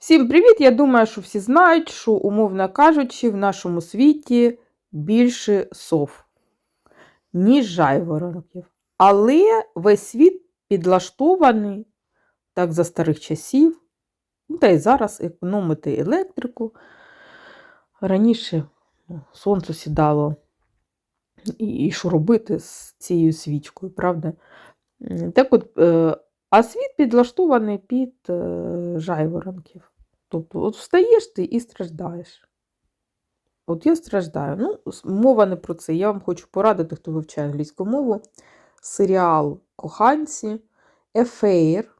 Всім привіт! Я думаю, що всі знають, що, умовно кажучи, в нашому світі більше сов, ніж жайворонків. Але весь світ підлаштований, так за старих часів, ну, та й зараз економити електрику. Раніше ну, сонце сідало, і, що робити з цією свічкою, правда? Так от, е, а світ підлаштований під е, жайворонків. Тобто, от встаєш ти і страждаєш. От я страждаю. Ну, мова не про це. Я вам хочу порадити, хто вивчає англійську мову. Серіал Коханці, Ефеєр.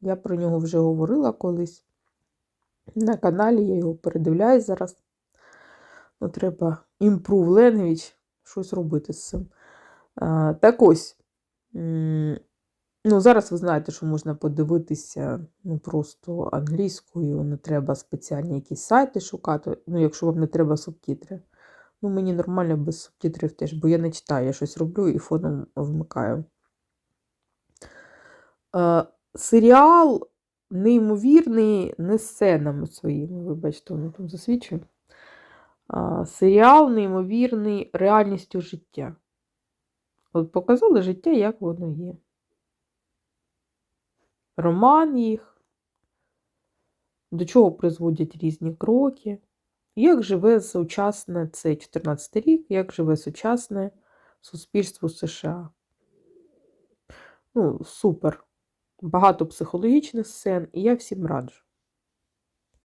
Я про нього вже говорила колись. На каналі я його передивляю зараз. Ну, треба improve language, щось робити з цим. Так ось. Ну, зараз ви знаєте, що можна подивитися ну, просто англійською, не треба спеціальні якісь сайти шукати, ну, якщо вам не треба субтитри. Ну, мені нормально без субтитрів теж, бо я не читаю, я щось роблю і фоном вмикаю. Е, серіал неймовірний не сценами своїми, вибачте, воно там засвідчує. А, серіал неймовірний реальністю життя. От показали життя, як воно є роман їх, до чого призводять різні кроки, як живе сучасне, це 14 рік, як живе сучасне суспільство США. Ну, супер. Багато психологічних сцен, і я всім раджу.